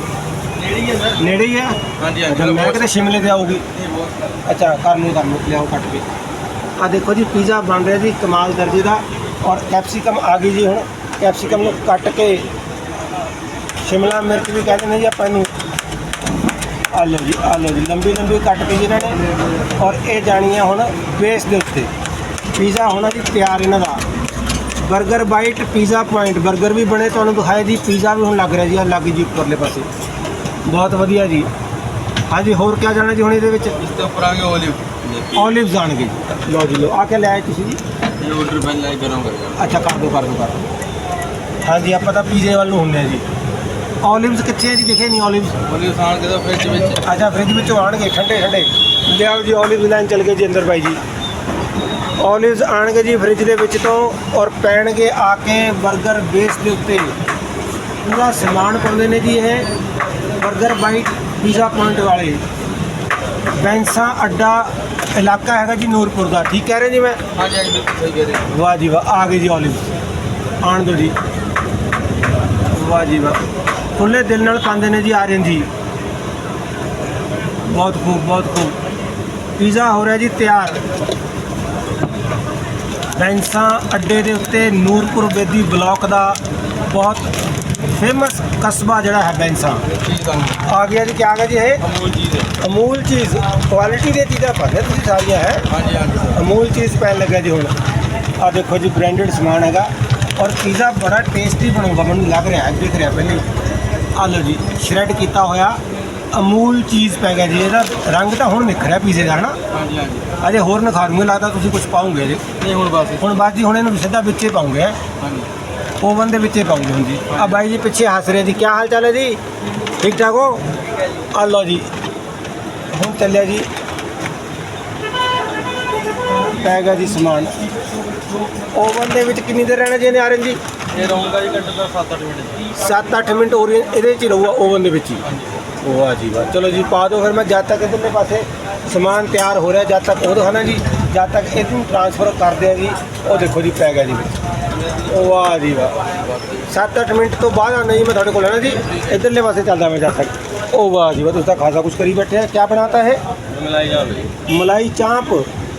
ਨੇੜੇ ਹੀ ਹੈ ਸਰ। ਨੇੜੇ ਹੀ ਹੈ ਹਾਂਜੀ ਅੱਛਾ, ਹਾਂਜੀ। ਮੈਂ ਕਿਤੇ ਸ਼ਿਮਲੇ ਤੇ ਆਊਗੀ। ਇਹ ਬਹੁਤ ਅੱਛਾ ਕਰ ਲਓ ਕਰ ਲਓ ਲਿਆਓ ਕੱਟ ਕੇ। ਆ ਦੇਖੋ ਜੀ ਪੀਜ਼ਾ ਬਣ ਰਿਹਾ ਜੀ ਕਮਾਲ ਦਰਜੇ ਦਾ। ਔਰ ਕੈਪਸਿਕਮ ਆ ਗਈ ਜੀ ਹੁਣ। ਕੈਪਸਿਕਮ ਨੂੰ ਕੱਟ ਕੇ ਸ਼ਿਮਲਾ ਮਿਰਚ ਵੀ ਕਹਿੰਦੇ ਨੇ ਜੀ ਆਪਾਂ ਇਹਨੂੰ। ਆ ਲਓ ਜੀ ਆ ਲਓ ਜੀ ਲੰਬੀ ਲੰਬੀ ਕੱਟ ਕੇ ਜੀ ਇਹਨਾਂ ਨੇ। ਔਰ ਇਹ ਜਾਣੀ ਹੈ ਹੁਣ ਬੇਸ ਦੇ ਉੱਤੇ। ਪੀਜ਼ਾ ਹੋਣਾ ਜੀ ਤਿਆਰ ਇਹਨਾਂ ਦਾ। 버ਗਰ ਬਾਈਟ ਪੀਜ਼ਾ ਪੁਆਇੰਟ 버ਗਰ ਵੀ ਬਣੇ ਤੁਹਾਨੂੰ ਦਿਖਾਇਆ ਜੀ ਪੀਜ਼ਾ ਵੀ ਹੁਣ ਲੱਗ ਰਿਹਾ ਜੀ ਆ ਲੱਗ ਜੀ ਉੱਪਰਲੇ ਪਾਸੇ। ਬਹੁਤ ਵਧੀਆ ਜੀ। ਹਾਂਜੀ ਹੋਰ ਕੀ ਜਾਣਾ ਜੀ ਹੁਣ ਇਹਦੇ ਵਿੱਚ? ਇਸ ਤੋਂ ਉੱਪਰ ਆਗੇ ਓਲਿਵ ਔਲਿਵਸ ਆਣਗੇ। ਜੀ ਲਓ ਜੀ ਲਓ ਆ ਕੇ ਲੈ ਆਏ ਤੁਸੀਂ ਜੀ? ਇਹ ਆਰਡਰ ਪਹਿਲਾਂ ਹੀ ਗਰਮ ਕਰੇਗਾ ਅੱਛਾ ਕਰ ਦਿਓ ਕਰ ਦਿਓ ਕਰ ਦਿਓ। ਹਾਂਜੀ ਆਪਾਂ ਤਾਂ ਪੀਜ਼ੇ ਵੱਲ ਨੂੰ ਹੁੰਦੇ ਆ ਜੀ। ਔਲਿਵਸ ਕਿੱਥੇ ਹੈ ਜੀ? ਦਿਖੇ ਨਹੀਂ ਔਲਿਵਸ ਓਲਿਵ ਸਾਣ ਕੇ ਤਾਂ ਫ੍ਰਿਜ ਵਿੱਚ। ਅੱਛਾ ਫ੍ਰਿਜ ਵਿੱਚੋਂ ਆਣਗੇ ਠੰਡੇ ਠੰਡੇ। ਲਿਆਓ ਜੀ ਔਲਿਵ ਲਾਈਨ ਚੱਲ ਗਏ ਜੀ ਅੰਦਰ ਬਾਈ ਜੀ। ਔਲਿਵਸ ਆਣਗੇ ਜੀ ਫ੍ਰਿਜ ਦੇ ਵਿੱਚ ਤੋਂ ਔਰ ਪੈਣਗੇ ਆ ਕੇ 버ਗਰ ਬੇਸ ਦੇ ਉੱਤੇ। ਪੂਰਾ ਸਮਾਨ ਪਾਉਂਦੇ ਨੇ ਜੀ ਇਹ। 버ਗਰ ਬਾਈਟ ਪੀਜ਼ਾ ਪੁਆਇੰਟ ਵਾਲੇ। ਬੈਂਸਾ ਅੱਡਾ ਇਲਾਕਾ ਹੈਗਾ ਜੀ ਨੂਰਪੁਰ ਦਾ। ਠੀਕ ਕਹਿ ਰਹੇ ਜੀ ਮੈਂ? ਹਾਂਜੀ ਹਾਂਜੀ ਬਿਲਕੁਲ ਸਹੀ ਕਹਿ ਰਹੇ। ਵਾਹ ਜੀ ਵਾਹ ਆ ਗਏ ਜੀ ਔਲਿਵ ਆਣ ਦੋ ਜੀ। ਵਾਹ ਜੀ ਵਾਹ। ਖੁੱਲੇ ਦਿਲ ਨਾਲ ਪਾਉਂਦੇ ਨੇ ਜੀ ਆਰੀਅਨ ਜੀ। ਬਹੁਤ ਖੂਬ ਬਹੁਤ ਖੂਬ। ਪੀਜ਼ਾ ਹੋ ਰਿਹਾ ਜੀ ਤਿਆਰ। ਬੈਂਸਾਂ ਅੱਡੇ ਦੇ ਉੱਤੇ ਨੂਰਪੁਰ ਬੇਦੀ ਬਲਾਕ ਦਾ ਬਹੁਤ ਫੇਮਸ ਕਸਬਾ ਜਿਹੜਾ ਹੈ ਬੈਂਸਾਂ ਆ। ਗਿਆ ਜੀ ਕੀ ਆ ਗਿਆ ਜੀ ਇਹ? ਅਮੂਲ ਚੀਜ਼ ਹੈ। ਅਮੂਲ ਚੀਜ਼। ਕੁਆਲਿਟੀ ਦੀਆਂ ਚੀਜ਼ਾਂ ਪਾਉਂਦੇ ਤੁਸੀਂ ਸਾਰੀਆਂ ਹੈ? ਹਾਂਜੀ ਹਾਂਜੀ ਅਮੂਲ ਚੀਜ਼ ਪੈਣ ਲੱਗਾ ਜੀ ਹੁਣ। ਆ ਦੇਖੋ ਜੀ ਬ੍ਰਾਂਡਡ ਸਮਾਨ ਹੈਗਾ। ਔਰ ਪੀਜ਼ਾ ਬੜਾ ਟੇਸਟੀ ਬਣੂਗਾ ਮੈਨੂੰ ਲੱਗ ਰਿਹਾ ਹੈ ਦਿਖ ਰਿਹਾ ਪਹਿਲੇ। ਆ ਲਓ ਜੀ ਸ਼੍ਰੈਡ ਕੀਤਾ ਹੋਇਆ ਅਮੂਲ ਚੀਜ਼ ਪੈ ਗਿਆ ਜੀ ਇਹਦਾ ਰੰਗ ਤਾਂ ਹੁਣ ਨਿਖਰਿਆ ਪੀਜ਼ੇ ਦਾ ਹਨਾ? ਹਾਂਜੀ ਹਾਂਜੀ। ਅਜੇ ਹੋਰ ਨਿਖਾਰੂਗੇ ਲੱਗਦਾ ਤੁਸੀਂ ਕੁਝ ਪਾਉਂਗੇ ਜੀ। ਨਹੀਂ ਹੁਣ ਬਸ। ਹੁਣ ਬਾਅਦ ਜੀ ਹੁਣ ਇਹਨੂੰ ਸਿੱਧਾ ਵਿੱਚੇ ਪਾਉਂਗੇ ਹਾਂਜੀ। ਓਵਨ ਦੇ ਵਿੱਚੇ ਪਾਉਂਗੇ ਹੁਣ ਜੀ। ਆ ਬਾਈ ਜੀ ਪਿੱਛੇ ਹੱਸ ਰਹੇ ਜੀ। ਕੀ ਹਾਲ ਚਾਲ ਹੈ ਜੀ? ਠੀਕ ਠਾਕ ਹੋ? ਆ ਲਓ ਜੀ। ਹੁਣ ਚੱਲਿਆ ਜੀ। ਪੈ ਗਿਆ ਜੀ ਸਮਾਨ। ਓਵਨ ਦੇ ਵਿੱਚ ਕਿੰਨੀ ਦੇਰ ਰਹਿਣਾ ਜੀ ਇਹਨੇ ਆਰਨ ਜੀ? ਇਹ ਰਹੂੰਗਾ ਜੀ ਘੱਟੋ ਘੱਟ 7-8 ਮਿੰਟ 7-8 ਮਿੰਟ ਹੋਰ ਇਹਦੇ ਹੀ ਰਹੂਗਾ ਓਵਨ ਦੇ ਵਿੱਚ ਹੀ। ਵਾਹ ਜੀ ਵਾਹ। ਚਲੋ ਜੀ ਪਾ ਦਿਓ ਫਿਰ ਮੈਂ। ਜਦ ਤੱਕ ਇਧਰਲੇ ਪਾਸੇ ਸਮਾਨ ਤਿਆਰ ਹੋ ਰਿਹਾ ਜਦ ਤੱਕ ਉਹ ਦਿਖਾਣਾ ਜੀ। ਜਦ ਤੱਕ ਇਹਨੂੰ ਟ੍ਰਾਂਸਫਰ ਕਰਦੇ ਆ ਜੀ ਉਹ ਦੇਖੋ ਜੀ ਪੈ ਗਿਆ ਜੀ ਵਿੱਚ। ਵਾਹ ਜੀ ਵਾਹ। 7-8 ਮਿੰਟ ਤੋਂ ਬਾਅਦ ਆਉਣਾ ਜੀ ਮੈਂ ਤੁਹਾਡੇ ਕੋਲ ਨਾ ਜੀ। ਇਧਰਲੇ ਪਾਸੇ ਚੱਲਦਾ ਮੈਂ ਜਦ ਤੱਕ। ਉਹ ਵਾਹ ਜੀ ਵਾਹ ਤੁਸੀਂ ਤਾਂ ਖਾਸਾ ਕੁਝ ਕਰੀ ਬੈਠੇ ਆ। ਕੀ ਬਣਾਤਾ ਹੈ ਮਲਾਈ ਜਾਵੇ ਮਲਾਈ ਚਾਂਪ।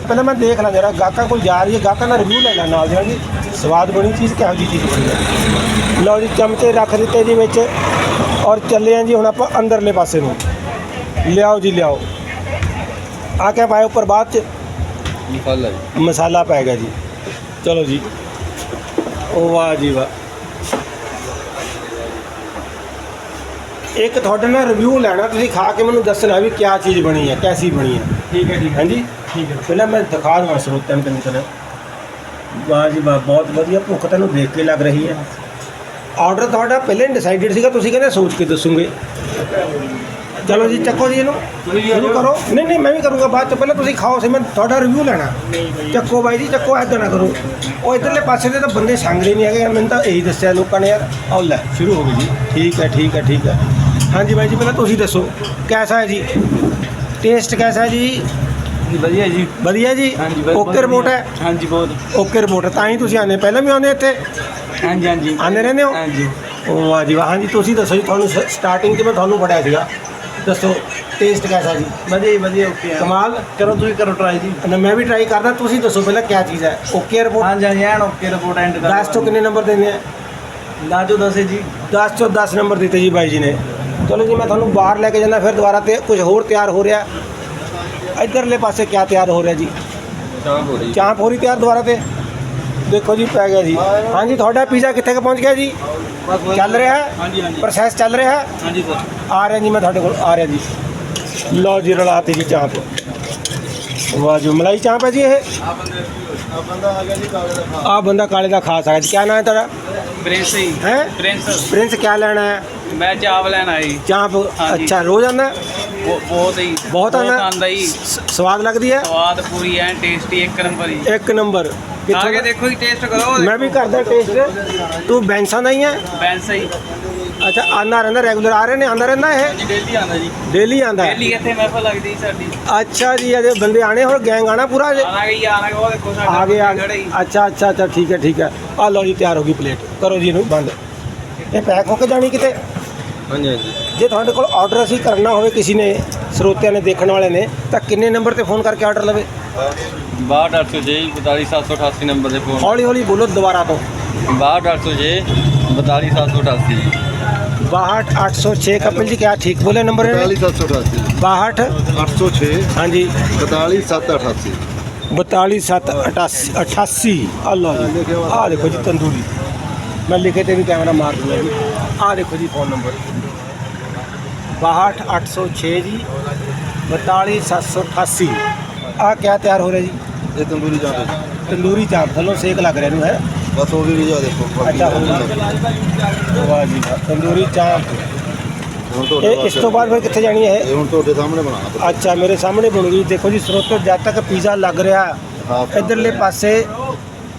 ਪਹਿਲਾਂ ਮੈਂ ਦੇਖ ਲਾਂ ਜਰਾ ਗਾਹਕਾਂ ਕੋਲ ਜਾ ਰਹੀ ਹੈ। ਗਾਹਕਾਂ ਦਾ ਰਿਵਿਊ ਲੈ ਲਾਂ ਨਾਲ ਜਿਹੜਾ ਜੀ। ਸਵਾਦ ਬਣੀ ਚੀਜ਼ ਕਿਹੋ ਜਿਹੀ ਚੀਜ਼ ਬਣੀ ਹੈ? ਲਓ ਜੀ ਚਮਚੇ ਰੱਖ ਦਿੱਤੇ ਜੀ ਵਿੱਚ। ਔਰ ਚੱਲੇ ਆਂ ਜੀ ਹੁਣ ਆਪਾਂ ਅੰਦਰਲੇ ਪਾਸੇ ਨੂੰ। ਲਿਆਓ ਜੀ ਲਿਆਓ। ਆ ਕੇ ਪਾਏ ਉੱਪਰ ਬਾਅਦ ਚ? ਮਸਾਲਾ ਜੀ। ਮਸਾਲਾ ਪੈ ਗਿਆ ਜੀ। ਚਲੋ ਜੀ। ਉਹ ਵਾਹ ਜੀ ਵਾਹ। ਇੱਕ ਤੁਹਾਡੇ ਨਾਲ ਰਿਵਿਊ ਲੈਣਾ ਤੁਸੀਂ ਖਾ ਕੇ ਮੈਨੂੰ ਦੱਸਣਾ ਵੀ ਕਿਆ ਚੀਜ਼ ਬਣੀ ਹੈ ਕੈਸੀ ਬਣੀ ਹੈ। ਠੀਕ ਹੈ ਠੀਕ ਹਾਂਜੀ? ਠੀਕ ਹੈ। ਪਹਿਲਾਂ ਮੈਂ ਦਿਖਾ ਦਵਾਂ ਸਰੋਤਿਆਂ ਨੂੰ ਕਿੰਨੀ ਤਰ੍ਹਾਂ ਵਾਹ ਜੀ ਵਾਹ ਬਹੁਤ ਵਧੀਆ ਭੁੱਖ ਤੈਨੂੰ ਦੇਖ ਕੇ ਲੱਗ ਰਹੀ ਹੈ। ਆਰਡਰ ਤੁਹਾਡਾ ਪਹਿਲਾਂ ਡਿਸਾਈਡਡ ਸੀਗਾ ਤੁਸੀਂ ਕਹਿੰਦੇ ਸੋਚ ਕੇ ਦੱਸੋਗੇ। ਚਲੋ ਜੀ ਚੱਕੋ ਜੀ ਇਹਨੂੰ। ਸ਼ੁਰੂ ਕਰੋ। ਨਹੀਂ ਨਹੀਂ ਮੈਂ ਵੀ ਕਰੂੰਗਾ ਬਾਅਦ ਚ। ਪਹਿਲਾਂ ਤੁਸੀਂ ਖਾਓ ਸੀ ਮੈਂ ਤੁਹਾਡਾ ਰਿਵਿਊ ਲੈਣਾ। ਚੱਕੋ ਬਾਈ ਜੀ ਚੱਕੋ ਐਦਾਂ ਨਾ ਕਰੋ। ਉਹ ਇਧਰਲੇ ਪਾਸੇ ਦੇ ਤਾਂ ਬੰਦੇ ਸੰਗਦੇ ਨਹੀਂ ਹੈਗੇ। ਮੈਨੂੰ ਤਾਂ ਇਹੀ ਦੱਸਿਆ ਲੋਕਾਂ ਨੇ ਯਾਰ। ਆਓ ਲੈ ਸ਼ੁਰੂ ਹੋ ਗਈ ਜੀ। ਠੀਕ ਹੈ ਠੀਕ ਹੈ ਠੀਕ ਹੈ। ਹਾਂਜੀ ਬਾਈ ਜੀ ਪਹਿਲਾਂ ਤੁਸੀਂ ਦੱਸੋ ਕੈਸਾ ਹੈ ਜੀ? ਟੇਸਟ ਕੈਸਾ ਹੈ ਜੀ? ਵਧੀਆ ਜੀ। ਵਧੀਆ ਜੀ? ਓਕੇ ਰਿਪੋਰਟ ਹੈ? ਹਾਂਜੀ ਬਹੁਤ। ਓਕੇ ਰਿਪੋਰਟ ਹੈ ਤਾਂ ਹੀ ਤੁਸੀਂ ਆਨੇ ਪਹਿਲਾਂ ਵੀ ਆਉਂਦੇ ਇੱਥੇ? ਹਾਂਜੀ ਹਾਂਜੀ। ਆਉਂਦੇ ਰਹਿੰਦੇ ਹੋ? ਹਾਂਜੀ। ਉਹ ਵਾਹ ਜੀ ਵਾਹ। ਹਾਂਜੀ ਤੁਸੀਂ ਦੱਸੋ ਜੀ ਤੁਹਾਨੂੰ ਸਟਾਰਟਿੰਗ 'ਚ ਮੈਂ ਤੁਹਾਨੂੰ ਫੜਿਆ ਸੀਗਾ। ਦੱਸੋ ਟੇਸਟ ਕੈਸਾ ਜੀ? ਵਧੀਆ ਜੀ, ਵਧੀਆ ਓਕੇ ਆ। ਕਮਾਲ। ਕਰੋ ਤੁਸੀਂ ਕਰੋ ਟਰਾਈ ਜੀ। ਨਾ ਮੈਂ ਵੀ ਟਰਾਈ ਕਰਦਾ ਤੁਸੀਂ ਦੱਸੋ ਪਹਿਲਾਂ ਕਿਆ ਚੀਜ਼ ਹੈ? ਓਕੇ ਰਿਪੋਰਟ ਹਾਂਜੀ ਹਾਂਜੀ ਐਨ ਓਕੇ ਰਿਪੋਰਟ ਐਂਡ ਕਰ 10 ਤੋਂ ਕਿੰਨੇ ਨੰਬਰ ਦਿੰਦੇ ਆ? ਲਾਜੋ ਦੱਸੇ ਜੀ। 10 ਤੋਂ 10 ਨੰਬਰ ਦਿੱਤੇ ਜੀ ਬਾਈ ਜੀ ਨੇ। ਚਲੋ ਜੀ ਮੈਂ ਤੁਹਾਨੂੰ ਬਾਹਰ ਲੈ ਕੇ ਜਾਂਦਾ ਫਿਰ ਦੁਬਾਰਾ ਤੇ ਕੁਝ ਹੋਰ ਤਿਆਰ ਹੋ ਰਿਹਾ। ਇਧਰਲੇ ਪਾਸੇ ਕਿਆ ਤਿਆਰ ਹੋ ਰਿਹਾ ਜੀ? ਚਾਹ ਹੋ ਰਹੀ ਚਾਂਪ ਹੋ ਰਹੀ ਤਿਆਰ ਦੁਬਾਰਾ ਤੇ? ਦੇਖੋ ਜੀ ਪੈ ਗਿਆ ਜੀ। ਹਾਂਜੀ ਤੁਹਾਡਾ ਪੀਜ਼ਾ ਕਿੱਥੇ ਕੁ ਪਹੁੰਚ ਗਿਆ ਜੀ? ਚੱਲ ਰਿਹਾ ਹੈ? ਹਾਂਜੀ ਹਾਂਜੀ। ਪ੍ਰੋਸੈਸ ਚੱਲ ਰਿਹਾ ਹੈ? ਹਾਂਜੀ ਸਰ। ਆ ਰਿਹਾ ਜੀ ਮੈਂ ਤੁਹਾਡੇ ਕੋਲ ਆ ਰਿਹਾ ਜੀ। ਲਓ ਜੀ ਰਲਾਤੀ ਜੀ ਚਾਂਪ। ਵਾਹ ਜੀ ਮਲਾਈ ਚਾਂਪ ਹੈ ਜੀ ਇਹ? ਆ ਬੰਦੇ ਆ ਗਿਆ ਜੀ ਕਾਲੇ ਦਾ ਖਾ। ਆ ਬੰਦਾ ਕਾਲੇ ਦਾ ਖਾ ਸਕਦਾ ਜੀ। ਕੀ ਨਾਮ ਹੈ ਤੁਹਾਡਾ? ਪ੍ਰਿੰਸ ਹੈ? ਪ੍ਰਿੰਸ ਪ੍ਰਿੰਸ ਕੀ ਲੈਣਾ ਹੈ? ਮੈਂ ਚਾਵ ਲੈਣ ਆਈ। ਚਾਂਪ ਹਾਂਜੀ। ਅੱਛਾ ਰੋਜ਼ ਆਉਂਦਾ? ਬਹੁਤ ਹੀ ਬਹੁਤ ਆਉਂਦਾ? ਆਂਦਾ ਹੀ ਸ- ਸਵਾਦ ਲੱਗਦੀ ਹੈ? ਸਵਾਦ ਪੂਰੀ ਐ ਟੇਸਟੀ ਇੱਕ ਨੰਬਰ ਹੀ ਇੱਕ ਨੰਬਰ। ਆ ਕਿੱਥੋਂ ਕੇ ਦਾ? ਦੇਖੋ ਜੀ ਟੇਸਟ ਕਰੋ ਮੈਂ ਵੀ ਕਰਦਾ ਟੇਸਟ ਤੂੰ ਬੈਂਸਾਂ ਦਾ ਹੀ ਹੈ? ਬੈਂਸ ਹੀ। ਅੱਛਾ ਆਉਂਦਾ ਰਹਿੰਦਾ ਰੈਗੂਲਰ ਆ ਰਹੇ ਨੇ? ਆਉਂਦਾ ਰਹਿੰਦਾ ਇਹ? ਡੇਲੀ ਆਉਂਦਾ ਜੀ। ਡੇਲੀ ਆਉਂਦਾ? ਹੈ ਪਹਿਲੀ ਇੱਥੇ ਮਹਿਫਲ ਲੱਗਦੀ ਸਾਡੀ। ਅੱਛਾ ਜੀ ਅਜੇ ਬੰਦੇ ਆਣੇ ਹੋਰ? ਗੈਂਗ ਆਣਾ ਪੂਰਾ ਅਜੇ? ਆਣਾ ਗਈ ਆਣਾ ਉਹ ਦੇਖੋ ਸਾਡਾ ਆ ਗਏ ਆ ਖੜਾ ਗਏ। ਹੀ। ਅੱਛਾ ਅੱਛਾ ਅੱਛਾ ਠੀਕ ਹੈ ਠੀਕ ਹੈ। ਆ ਲਓ ਜੀ ਤਿਆਰ ਹੋ ਗਈ ਪਲੇਟ ਕਰੋ ਜੀ ਇਹਨੂੰ ਬੰਦ। ਇਹ ਪੈਕ ਹੋ ਕੇ ਜਾਣੀ ਕਿਤੇ? ਹਾਂਜੀ ਹਾਂਜੀ। ਜੇ ਤੁਹਾਡੇ ਕੋਲ ਆਰਡਰ ਅਸੀਂ ਕਰਨਾ ਹੋਵੇ ਕਿਸੇ ਨੇ ਸਰੋਤਿਆਂ ਨੇ ਦੇਖਣ ਵਾਲੇ ਨੇ ਤਾਂ ਕਿੰਨੇ ਨੰਬਰ ਤੇ ਫੋਨ ਕਰਕੇ ਆਰਡਰ ਲਵੇ? 62806 42788 ਨੰਬਰ ਦੇ ਫੋਨ ਹੌਲੀ ਹੌਲੀ ਬੋਲੋ ਦੁਬਾਰਾ ਤੋਂ। 62806 42788 62806 ਕਪਿਲ ਜੀ ਕਿਆ ਠੀਕ ਬੋਲੇ ਨੰਬਰ 42788 62 806 ਹਾਂਜੀ 42788 42788 ਆ ਲਓ ਜੀ। ਆ ਦੇਖੋ ਜੀ ਤੰਦੂਰੀ। ਮੈਂ ਲਿਖੇ ਤੇ ਵੀ ਕੈਮਰਾ ਮਾਰ ਦੂੰਗਾ ਜੀ। ਆ ਦੇਖੋ ਜੀ ਫੋਨ ਨੰਬਰ 62806 ਜੀ 42788 ਆ ਕਿਆ ਤਿਆਰ ਹੋ ਰਿਹਾ ਜੀ? ਇਹ ਤੰਦੂਰੀ ਜਾਂਦੇ ਜੀ ਤੰਦੂਰੀ ਚਾਪ ਥੱਲੋਂ ਸੇਕ ਲੱਗ ਰਿਹਾ ਨੂੰ ਹੈ? ਬਸ ਉਹ ਵੀ ਰਿਜਾ ਦੇਖੋ ਅੱਛਾ ਹੋ ਗਿਆ ਵਾਹ ਜੀ ਵਾਹ। ਤੰਦੂਰੀ ਚਾਪ ਹੁਣ ਤੁਹਾਡੇ ਇਹ ਇਸ ਤੋਂ ਬਾਅਦ ਫਿਰ ਕਿੱਥੇ ਜਾਣੀ ਹੈ ਇਹ? ਹੁਣ ਤੁਹਾਡੇ ਸਾਹਮਣੇ ਬਣਾਉਣਾ ਅੱਛਾ ਮੇਰੇ ਸਾਹਮਣੇ ਬਣੂਗੀ ਦੇਖੋ ਜੀ ਸਰੋਤੋ ਜਦ ਤੱਕ ਪੀਜ਼ਾ ਲੱਗ ਰਿਹਾ ਹਾਂ। ਇਧਰਲੇ ਪਾਸੇ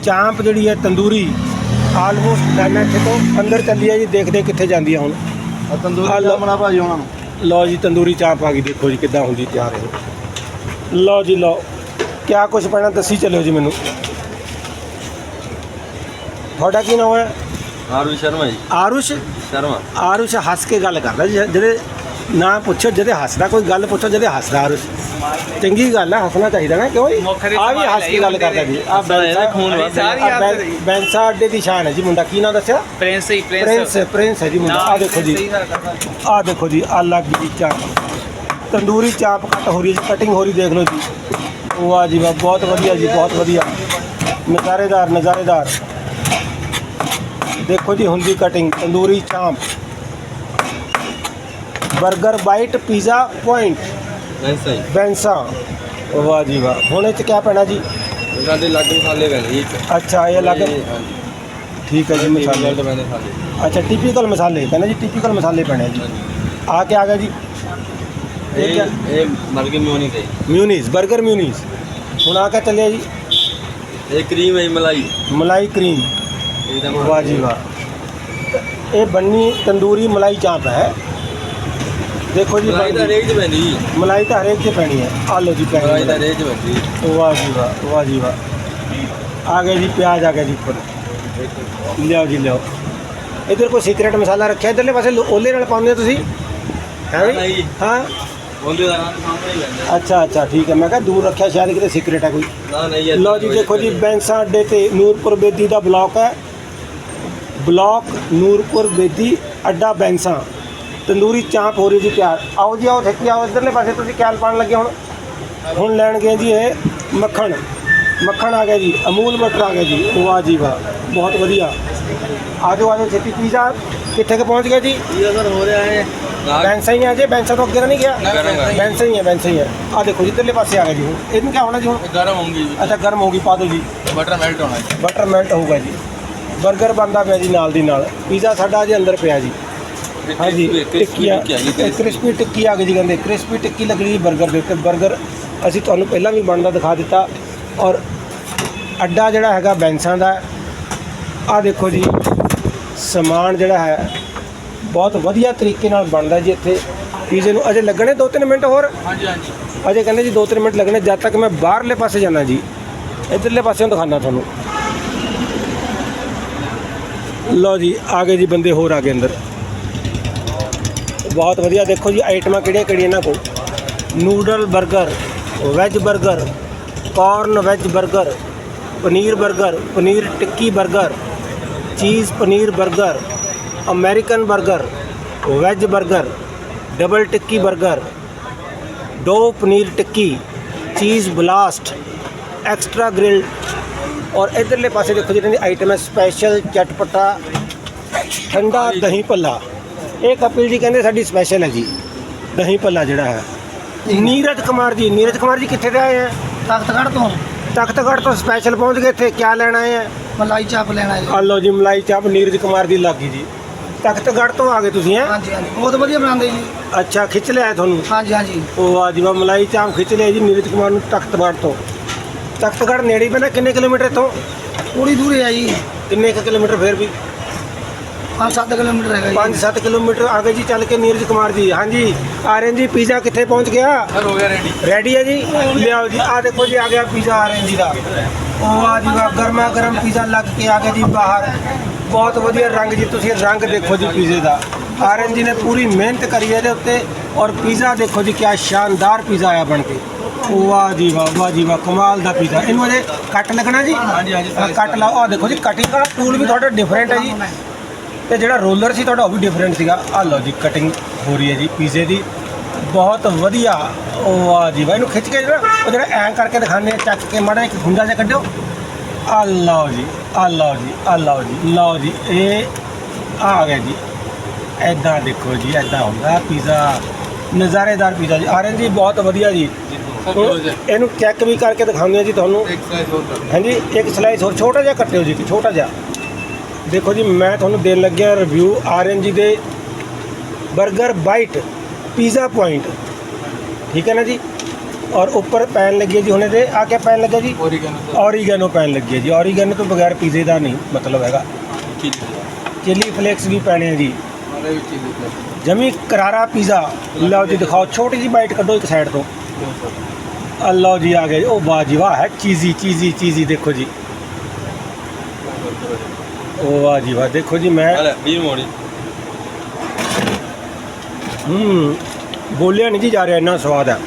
ਚਾਂਪ ਜਿਹੜੀ ਹੈ ਤੰਦੂਰੀ। ਆਲਮੋਸਟ ਇੱਥੇ ਤੋਂ। ਅੰਦਰ ਚੱਲੀ ਹੈ ਜੀ ਦੇਖਦੇ ਹਾਂ ਕਿੱਥੇ ਜਾਂਦੀ ਹੈ ਹੁਣ। ਆ ਤੰਦੂਰੀ ਆ ਲਓ। ਚਾਮਣਾ ਭਾਜੀ ਉਹਨਾਂ ਨੂੰ। ਲਓ ਜੀ ਤੰਦੂਰੀ ਚਾਂਪ ਆ ਗਈ ਦੇਖੋ ਜੀ ਕਿੱਦਾਂ ਹੁੰਦੀ ਤਿਆਰ ਇਹ ਲਓ ਜੀ ਲਓ। ਕਿਆ ਕੁਝ ਪੈਣਾ ਦੱਸੀ ਚੱਲਿਓ ਜੀ ਮੈਨੂੰ। ਤੁਹਾਡਾ ਕੀ ਨਾਮ ਹੈ? ਆਰੂ ਸ਼ਰਮਾ ਜੀ। ਆਰੁਸ਼? ਸ਼ਰਮਾ। ਆਰੁਸ਼ ਹੱਸ ਕੇ ਗੱਲ ਕਰਦਾ ਜਿਹੜੇ ਨਾ ਪੁੱਛੋ ਜਦੇ ਹੱਸਦਾ ਕੋਈ ਗੱਲ ਪੁੱਛੋ ਜਦੇ ਹੱਸਦਾ ਔਰ ਚੰਗੀ ਗੱਲ ਹੈ ਹੱਸਣਾ ਚਾਹੀਦਾ ਨਾ ਕਿਉਂ? ਆ ਵੀ ਹੱਸ ਕੇ ਗੱਲ ਕਰਦਾ ਜੀ। ਆ ਇਹਦਾ ਖੂਨ ਆ। ਬੈਂਸਾ ਅੱਡੇ ਦੀ ਸ਼ਾਨ ਹੈ ਜੀ ਮੁੰਡਾ ਕੀ ਨਾਮ ਦੱਸਿਆ? ਪ੍ਰਿੰਸ ਹੀ ਪ੍ਰਿੰਸ। ਪ੍ਰਿੰਸ ਪ੍ਰਿੰਸ ਹੈ ਜੀ ਮੁੰਡਾ। ਆ ਦੇਖੋ ਜੀ। ਆ ਦੇਖੋ ਜੀ ਆ ਲੱਗ ਗਈ ਚਾਪ। ਤੰਦੂਰੀ ਚਾਪ ਕੱਟ ਹੋ ਰਹੀ ਹੈ ਕਟਿੰਗ ਹੋ ਰਹੀ ਦੇਖ ਲਓ ਜੀ। ਵਾਹ ਜੀ ਵਾਹ ਬਹੁਤ ਵਧੀਆ ਜੀ ਬਹੁਤ ਵਧੀਆ। ਨਜ਼ਾਰੇਦਾਰ ਨਜ਼ਾਰੇਦਾਰ। ਦੇਖੋ ਜੀ ਹੁੰਦੀ ਕਟਿੰਗ ਤੰਦੂਰੀ ਚਾਂਪ। 버ਗਰ ਬਾਈਟ ਪੀਜ਼ਾ ਪੁਆਇੰਟ। ਐਸਾ ਹੀ ਬੈਂਸਾ ਵਾਹ ਜੀ ਵਾਹ। ਹੁਣ ਇਹ ਚ ਕੀ ਪੈਣਾ ਜੀ? ਸਾਡੇ ਲੱਗ ਮਸਾਲੇ ਪੈਣੇ ਜੀ ਅੱਛਾ ਇਹ ਲੱਗ ਹਾਂਜੀ। ਠੀਕ ਹੈ ਜੀ ਮਸਾਲੇ। ਮਸਾਲੇ ਪੈਣੇ ਅੱਛਾ ਟਿਪੀਕਲ ਮਸਾਲੇ। ਕਹਿੰਦੇ ਜੀ ਟਿਪੀਕਲ ਮਸਾਲੇ ਪੈਣੇ ਜੀ। ਆ ਕੇ ਆ ਗਿਆ ਜੀ? ਇਹ ਇਹ ਕਿਆ? ਇਹ ਮਰਗੇ ਮਿਉਨੀ ਤੇ ਮਿਊਨੀਸ 버ਗਰ ਮਿਊਨੀਸ। ਹੁਣ ਆ ਕੇ ਚੱਲਿਆ ਜੀ? ਇਹ ਕਰੀਮ ਹੈ ਜੀ ਮਲਾਈ। ਮਲਾਈ ਕਰੀਮ। ਇਹਦਾ ਵਾਹ ਜੀ ਵਾਹ। ਇਹ ਬੰਨੀ ਤੰਦੂਰੀ ਮਲਾਈ ਚਾਂਪ ਹੈ। ਦੇਖੋ ਜੀ ਮਲਾਈ ਦਾ ਬਣਦੀ। ਰੇਟ ਪੈਂਦੀ ਜੀ। ਮਲਾਈ ਤਾਂ ਹਰੇਕ 'ਚ ਪੈਣੀ ਹੈ। ਆ ਲਓ ਜੀ ਮਲਾਈ ਦਾ ਪੈਣੀ ਰੇਟ ਪੈਂਦੀ ਵਾਹ ਜੀ ਵਾਹ ਵਾਹ ਜੀ ਵਾਹ। ਆ ਗਿਆ ਜੀ ਪਿਆਜ਼ ਆ ਗਿਆ ਜੀ ਉੱਪਰ। ਲਿਆਓ ਜੀ ਲਿਆਓ। ਇਧਰ ਕੋਈ ਸੀਕ੍ਰੇਟ ਮਸਾਲਾ ਰੱਖਿਆ? ਇਧਰਲੇ ਪਾਸੇ ਲੋ- ਓਲੇ ਨਾਲ ਪਾਉਂਦੇ ਹੋ ਤੁਸੀਂ? ਹੈ ਨਹੀਂ। ਹਾਂ? ਬੋਲਦੇ ਦਾ ਨਾਮ ਸਾਹਮਣੇ ਹੀ ਲੈਂਦਾ ਅੱਛਾ ਅੱਛਾ ਠੀਕ ਹੈ। ਮੈਂ ਕਿਹਾ ਦੂਰ ਰੱਖਿਆ ਸ਼ਾਇਦ ਕਿਤੇ ਸੀਕ੍ਰੇਟ ਹੈ ਕੋਈ। ਨਾ ਨਹੀਂ ਇਹ ਲਓ ਜੀ ਦੇਖੋ ਜੀ ਬੈਂਸਾ ਅੱਡੇ ਤੇ ਨੂਰਪੁਰ ਬੇਦੀ ਦਾ ਬਲਾਕ ਹੈ। ਬਲਾਕ ਨੂਰਪੁਰ ਬੇਦੀ ਅੱਡਾ ਬੈਂਸਾ। ਤੰਦੂਰੀ ਚਾਂਪ ਹੋ ਰਹੀ ਜੀ ਤਿਆਰ। ਆਓ ਜੀ ਆਓ ਠੇਕੀ ਆਓ ਇਧਰਲੇ ਪਾਸੇ ਤੁਸੀਂ ਕਿਆਲ ਪਾਣ ਲੱਗੇ ਹੁਣ। ਹੁਣ ਲੈਣ ਗਏ ਜੀ ਇਹ ਮੱਖਣ। ਮੱਖਣ ਆ ਗਿਆ ਜੀ ਅਮੂਲ ਬਟਰ ਆ ਗਿਆ ਜੀ। ਵਾਹ ਜੀ ਵਾਹ ਬਹੁਤ ਵਧੀਆ। ਆਜੋ ਆਜੋ ਛੇਤੀ ਪੀਜ਼ਾ। ਕਿੱਥੇ ਕੁ ਪਹੁੰਚ ਗਿਆ ਜੀ? ਸਰ ਹੋ ਰਿਹਾ ਹੈ ਨਾਗ ਬੈਂਸਾ ਹੀ ਆ ਜੇ ਬੈਂਸਾ ਤੋਂ ਅੱਗੇ ਤਾਂ ਨਹੀਂ ਗਿਆ। ਬੈਂਸਾ ਹੀ ਹੈ ਬੈਂਸਾ ਹੀ ਹੈ ਆ ਦੇਖੋ ਜੀ ਇਧਰਲੇ ਪਾਸੇ ਆ ਗਿਆ ਜੀ ਹੁਣ। ਇਹਨੂੰ ਕੀ ਹੋਣਾ ਜੀ ਹੁਣ? ਗਰਮ ਹੋਊਗੀ ਜੀ। ਅੱਛਾ ਗਰਮ ਹੋ ਗਈ ਪਾ ਦਿਓ ਜੀ। ਬਟਰ ਮੈਲਟ ਹੋਣਾ ਜੀ। ਬਟਰ ਮੈਲਟ ਹੋਊਗਾ ਜੀ। 버ਗਰ ਬਣਦਾ ਪਿਆ ਜੀ ਨਾਲ ਦੀ ਨਾਲ। ਪੀਜ਼ਾ ਸਾਡਾ ਅਜੇ ਅੰਦਰ ਪਿਆ ਜੀ। ਹਾਂਜੀ ਟਿੱਕੀਆਂ ਕ੍ਰਿਸਪੀ। ਟਿੱਕੀ ਆ ਗਈ ਜੀ ਕਹਿੰਦੇ ਕ੍ਰਿਸਪੀ ਟਿੱਕੀ ਲੱਗਣੀ ਜੀ 버ਗਰ ਦੇ ਉੱਤੇ। 버ਗਰ ਅਸੀਂ ਤੁਹਾਨੂੰ ਪਹਿਲਾਂ ਵੀ ਬਣਦਾ ਦਿਖਾ ਦਿੱਤਾ। ਔਰ ਅੱਡਾ ਜਿਹੜਾ ਹੈਗਾ ਬੈਂਸਾਂ ਦਾ ਆ ਦੇਖੋ ਜੀ ਸਮਾਨ ਜਿਹੜਾ ਹੈ ਬਹੁਤ ਵਧੀਆ ਤਰੀਕੇ ਨਾਲ ਬਣਦਾ ਜੀ ਇੱਥੇ। ਪੀਜ਼ੇ ਨੂੰ ਅਜੇ ਲੱਗਣੇ 2-3 ਮਿੰਟ ਹੋਰ? ਹਾਂਜੀ ਹਾਂਜੀ। ਅਜੇ ਕਹਿੰਦੇ ਜੀ 2-3 ਮਿੰਟ ਲੱਗਣੇ ਜਦ ਤੱਕ ਮੈਂ ਬਾਹਰਲੇ ਪਾਸੇ ਜਾਣਾ ਜੀ। ਇਧਰਲੇ ਪਾਸਿਓਂ ਦਿਖਾਣਾ ਤੁਹਾਨੂੰ। ਲਓ ਜੀ ਆ ਗਏ ਜੀ ਬੰਦੇ ਹੋਰ ਆ ਗਏ ਅੰਦਰ। ਬਹੁਤ ਵਧੀਆ। ਦੇਖੋ ਜੀ ਆਈਟਮਾਂ ਕਿਹੜੀਆਂ ਕਿਹੜੀਆਂ ਇਹਨਾਂ ਕੋਲ? ਨੂਡਲ 버ਗਰ ਵੈਜ 버ਗਰ ਕਾਰਨ ਵੈਜ 버ਗਰ ਪਨੀਰ 버ਗਰ ਪਨੀਰ ਟਿੱਕੀ 버ਗਰ ਚੀਜ਼ ਪਨੀਰ 버ਗਰ ਅਮਰੀਕਨ 버ਗਰ ਵੈਜ 버ਗਰ ਡਬਲ ਟਿੱਕੀ 버ਗਰ ਦੋ ਪਨੀਰ ਟਿੱਕੀ ਚੀਜ਼ ਬਲਾਸਟ ਐਕਸਟਰਾ ਗ੍ਰਿਲ ਔਰ ਇਧਰਲੇ ਪਾਸੇ ਦੇਖੋ ਜਿਹੜੀ ਆਈਟਮ ਹੈ ਸਪੈਸ਼ਲ ਚਟਪਟਾ, ਠੰਡਾ ਦਹੀਂ ਭੱਲਾ। ਇਹ ਕਪਿਲ ਜੀ ਕਹਿੰਦੇ ਸਾਡੀ ਸਪੈਸ਼ਲ ਹੈ ਜੀ। ਦਹੀਂ ਭੱਲਾ ਜਿਹੜਾ ਹੈ। ਨੀਰਜ ਕੁਮਾਰ ਜੀ ਨੀਰਜ ਕੁਮਾਰ ਜੀ ਕਿੱਥੇ ਦੇ ਆਏ ਹੈ ਤਖਤਗੜ੍ਹ ਤੋਂ। ਤਖਤਗੜ੍ਹ ਤੋਂ ਸਪੈਸ਼ਲ ਪਹੁੰਚ ਗਏ ਇੱਥੇ। ਕੀ ਲੈਣ ਆਏ ਹੈ ਮਲਾਈ ਚਾਪ ਲੈਣਾ ਹੈ। ਆ। ਲਓ ਜੀ ਮਲਾਈ ਚਾਪ ਨੀਰਜ ਕੁਮਾਰ ਦੀ ਲੱਗੀ ਜੀ। ਤਖਤਗੜ੍ਹ ਤੋਂ ਆ ਗਏ ਤੁਸੀਂ ਹੈ? ਹਾਂਜੀ ਹਾਂਜੀ। ਬਹੁਤ ਵਧੀਆ ਬਣਾਉਂਦੇ ਜੀ। ਅੱਛਾ ਖਿੱਚ ਲਿਆ ਤੁਹਾਨੂੰ? ਹਾਂਜੀ ਹਾਂਜੀ। ਉਹ ਵਾਹ ਜੀ ਮਲਾਈ ਚਾਪ ਖਿੱਚ ਲਿਆ ਜੀ ਨੀਰਜ ਕੁਮਾਰ ਨੂੰ ਤਖਤਗੜ੍ਹ ਤੋਂ। ਤਖਤਗੜ੍ਹ ਨੇੜੇ ਪੈਂਦਾ ਕਿੰਨੇ ਕਿਲੋਮੀਟਰ ਇੱਥੋਂ? ਥੋੜੀ ਦੂਰ ਹੈ ਜੀ। ਕਿੰਨੇ ਕੁ ਕਿਲੋਮੀਟਰ ਫੇਰ ਵੀ? 5-7 ਕਿਲੋਮੀਟਰ ਹੈਗਾ ਜੀ। 5-7 ਕਿਲੋਮੀਟਰ ਆਗੇ ਜੀ ਚੱਲ ਕੇ ਨੀਰਜ ਕੁਮਾਰ ਜੀ। ਹਾਂਜੀ ਆਰਨ ਜੀ ਪੀਜ਼ਾ ਕਿੱਥੇ ਪਹੁੰਚ ਗਿਆ? ਸਰ ਹੋ ਗਿਆ ਰੈਡੀ ਰੈਡੀ ਹੈ ਜੀ? ਲਿਆਓ ਜੀ। ਆ ਦੇਖੋ ਜੀ ਆ ਗਿਆ ਪੀਜ਼ਾ ਆਰਨ ਜੀ ਦਾ। ਉਹ ਆ ਜੀ ਵਾਹ ਗਰਮਾ ਗਰਮ ਪੀਜ਼ਾ ਲੱਗ ਕੇ ਆ ਗਿਆ ਜੀ ਬਾਹਰ। ਬਹੁਤ ਵਧੀਆ ਰੰਗ ਜੀ ਤੁਸੀਂ ਰੰਗ ਦੇਖੋ ਜੀ ਪੀਜ਼ੇ ਦਾ। ਆਰਨ ਜੀ ਨੇ ਪੂਰੀ ਮਿਹਨਤ ਕਰੀ ਹੈ ਇਹਦੇ ਉੱਤੇ ਔਰ ਪੀਜ਼ਾ ਦੇਖੋ ਜੀ ਕਿਆ ਸ਼ਾਨਦਾਰ ਪੀਜ਼ਾ ਆਇਆ ਬਣ ਕੇ। ਵਾਹ ਜੀ ਵਾਹ ਵਾਹ ਜੀ ਵਾਹ ਕਮਾਲ ਦਾ ਪੀਜ਼ਾ। ਇਹਨੂੰ ਅਜੇ ਕੱਟ ਲੱਗਣਾ ਜੀ? ਹਾਂਜੀ, ਹਾਂਜੀ, ਕੱਟ ਲਾਓ ਆ ਦੇਖੋ ਜੀ ਕਟਿੰਗ ਦਾ ਟੂਲ ਵੀ ਤੁਹਾਡਾ ਡਿਫਰੈਂਟ ਹੈ ਜੀ। ਤੇ ਜਿਹੜਾ ਰੋਲਰ ਸੀ ਤੁਹਾਡਾ ਉਹ ਵੀ ਡਿਫਰੈਂਟ ਸੀਗਾ। ਆ ਲਓ ਜੀ ਕਟਿੰਗ ਹੋ ਰਹੀ ਹੈ ਜੀ ਪੀਜ਼ੇ ਦੀ। ਬਹੁਤ ਵਧੀਆ। ਉਹ ਵਾਹ ਜੀ ਵਾਹ ਇਹਨੂੰ ਖਿੱਚ ਕੇ ਜਿਹੜਾ ਉਹ ਜਿਹੜਾ ਐਂ ਕਰਕੇ ਦਿਖਾਣੇ ਚੱਕ ਕੇ ਮਾੜਾ ਇੱਕ ਗੁੰਡਾ ਜਿਹਾ ਕੱਢਿਓ। ਆ ਲਓ ਜੀ ਆ ਲਓ ਜੀ ਆ ਲਓ ਜੀ ਲਓ ਜੀ ਇਹ ਆ ਗਿਆ ਜੀ। ਐਦਾਂ ਦੇਖੋ ਜੀ ਐਦਾਂ ਹੁੰਦਾ ਪੀਜ਼ਾ। ਨਜ਼ਾਰੇਦਾਰ ਪੀਜ਼ਾ ਜੀ। ਆਰਨ ਜੀ ਬਹੁਤ ਵਧੀਆ ਜੀ। ਇਹਨੂੰ ਚੈੱਕ ਵੀ ਕਰਕੇ ਦਿਖਾਉਂਦੇ ਆ ਜੀ ਤੁਹਾਨੂੰ। ਇੱਕ ਹੋਰ ਹਾਂਜੀ ਇੱਕ ਸਲਾਈਸ ਹੋਰ ਛੋਟਾ ਜਿਹਾ ਕੱਟਿਓ ਜੀ ਛੋਟਾ ਜਿਹਾ। ਦੇਖੋ ਜੀ ਮੈਂ ਤੁਹਾਨੂੰ ਦੇਣ ਲੱਗਿਆ ਰਿਵਿਊ ਆਰਨ ਜੀ ਦੇ 버ਗਰ ਬਾਈਟ ਪੀਜ਼ਾ ਪੁਆਇੰਟ ਠੀਕ ਹੈ ਨਾ ਜੀ? ਔਰ ਉੱਪਰ ਪੈਨ ਲੱਗੀ ਹੈ ਜੀ ਹੁਣੇ ਤੇ। ਆ ਕੇ ਪੈਨ ਲੱਗਾ ਜੀ? ਓਰੀਗਨ ਔਰੀਗੈਨੋ ਪੈਨ ਲੱਗੀ ਹੈ ਜੀ। ਔਰੀਗੈਨੋ ਤੋਂ ਬਗੈਰ ਪੀਜ਼ੇ ਦਾ ਨਹੀਂ ਮਤਲਬ ਹੈਗਾ। ਚੀਜ਼ ਚਿੱਲੀ ਫਲੇਕਸ ਵੀ ਪੈਣੇ ਆ ਜੀ। ਮਾਰੇ ਵਿੱਚ ਚੀਜ਼ ਪਲੱਸ ਜਮੀ ਕਰਾਰਾ ਪੀਜ਼ਾ ਲਓ ਜੀ ਦਿਖਾਓ। ਛੋਟੀ ਜੀ ਬਾਈਟ ਕੱਢੋ ਇੱਕ ਸਾਈਡ ਤੋਂ। ਆ ਲਓ ਜੀ ਆ ਜੀ। ਉਹ ਵਾਹ ਜੀ ਵਾਹ ਹੈ। ਚੀਜ਼ੀ ਚੀਜ਼ੀ ਚੀਜ਼ੀ ਦੇਖੋ ਜੀ। ਉਹ ਵਾਹ ਜੀ ਵਾਹ ਦੇਖੋ ਜੀ ਮੈਂ ਹਲੇ 20 ਮੋੜੀ। ਹੂੰ ਬੋਲਿਆ ਨਹੀਂ ਜੀ ਜਾ ਰਿਹਾ ਇੰਨਾ ਸਵਾਦ ਹੈ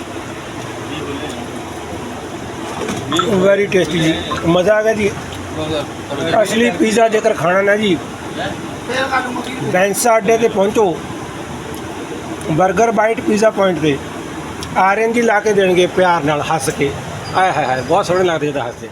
ਵੈਰੀ ਟੇਸਟੀ ਜੀ। ਮਜ਼ਾ ਆ ਗਿਆ ਜੀ। ਅਸਲੀ ਪੀਜ਼ਾ ਜੇਕਰ ਖਾਣਾ ਨਾ ਜੀ ਬੈਂਸਾ ਅੱਡੇ ਤੇ ਪਹੁੰਚੋ। 버ਗਰ ਬਾਈਟ ਪੀਜ਼ਾ ਪੁਆਇੰਟ ਤੇ ਆਰਐਨ ਜੀ ਲਾ ਕੇ ਦੇਣਗੇ ਪਿਆਰ ਨਾਲ ਹੱਸ ਕੇ। ਆਏ ਹਾਏ ਹਾਏ ਬਹੁਤ ਸੋਹਣੇ ਲੱਗਦੇ ਜਦੋਂ ਹੱਸਦੇ।